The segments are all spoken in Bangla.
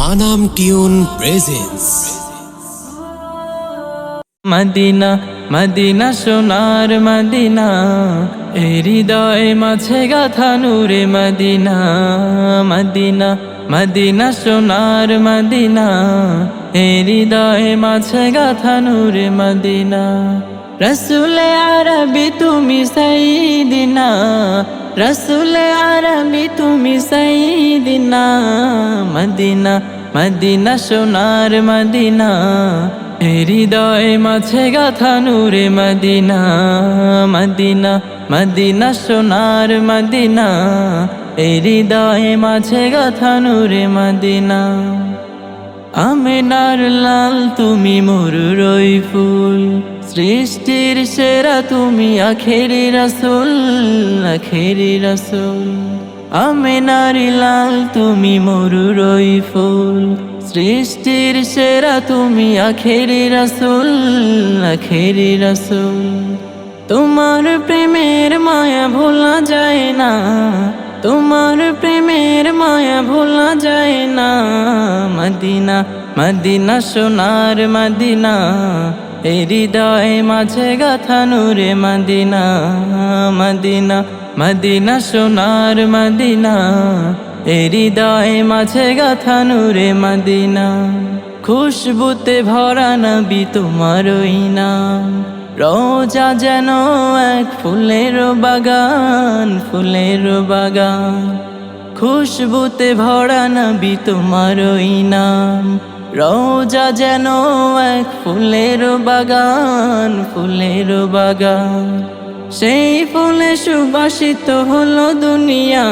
Manam tune presence. Medina Medina সোনার মদিনা হৃদয় মাঝে গাথা নূরে মদিনা মদিনা মদিনা সোনার মদিনা হৃদয় মাঝে গাথা নূরে মদিনা। রসুলে আরবি তুমি সাইদিনা রসুলে আরবি তুমি সাইদিনা, মদিনা মদিনা সোনার মদিনা। হৃদয় মাঝে গাথা নূরে মদিনা মদিনা মদিনা সোনার মদিনা। হৃদয় মাঝে গাথা নূরে মদিনা। আমেনার লাল তুমি মরুরই ফুল। সৃষ্টির সেরা তুমি আখেরি রসুল আখেরি রসুল। আমেনারি লাল, তুমি মরুরই ফুল। সৃষ্টির সেরা তুমি আখেরি রসুল আখেরি রসুল। তোমার প্রেমের মায়া ভোলা যায় না, তোমার প্রেমের মায়া ভোলা যায় না। মদিনা মদিনা, সোনার মদিনা। এই হৃদয় মাঝে গাথা নূরে মদিনা মদিনা মদিনা, সোনার মদিনা। এই হৃদয় মাঝে গাথা নূরে মদিনা, খুশবুতে ভরা নবী তোমার রোজা যেন এক ফুলের বাগান ফুলের বাগান। খুশবুতে ভরা নবী তোমার নাম। রোজা যেন এক ফুলের বাগান ফুলের বাগান। সেই ফুলে সুবাসিত হলো দুনিয়া,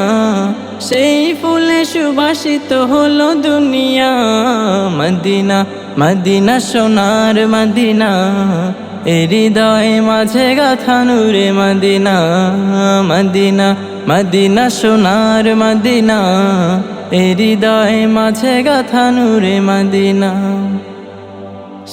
সেই ফুলে সুবাসিত হলো দুনিয়া। মদিনা মদিনা সোনার মদিনা হৃদয় মাঝে গাথা মদিনা মদিনা মদিনা সোনার মদিনা হৃদয় মাঝে গাথা মদিনা।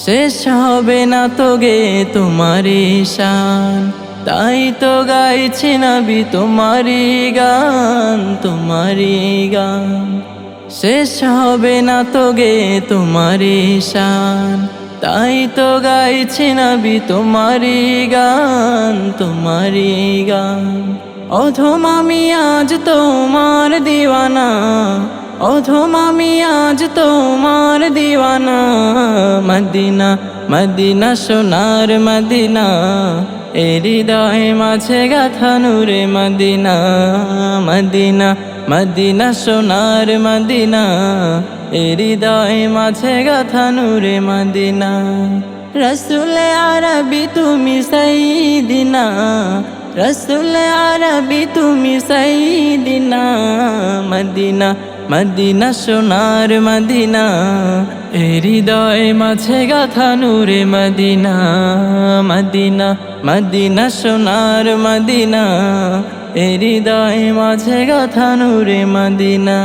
শেষ হবে না তো গে তোমারি শান তাই তো গাইছি নাবি তোমারি গান তোমারি গান। শেষ হবে না তো গে তোমারি শান তাই তো গাইছি নাবি তোমারি গান তোমারি গান। অধম আমি আজ তোমার দিওয়ানা, অধম আমি আজ তোমার দিওয়ানা। মদিনা মদিনা, সোনার মদিনা এ হৃদয় মাঝে গাথা নূরে মদিনা মদিনা মদিনা, সোনার মদিনা। এ হৃদয় মাঝে গাথা নূরে মদিনা। রসুলে আরবি তুমি সাইদিনা, রসুলে আরবি তুমি সাইদিনা, মদিনা। মদিনা সোনার মদিনা হৃদয় মাঝে গাথা নূরে মদিনা মদিনা মদিনা সোনার মদিনা হৃদয় মাঝে গাথা নূরে মদিনা।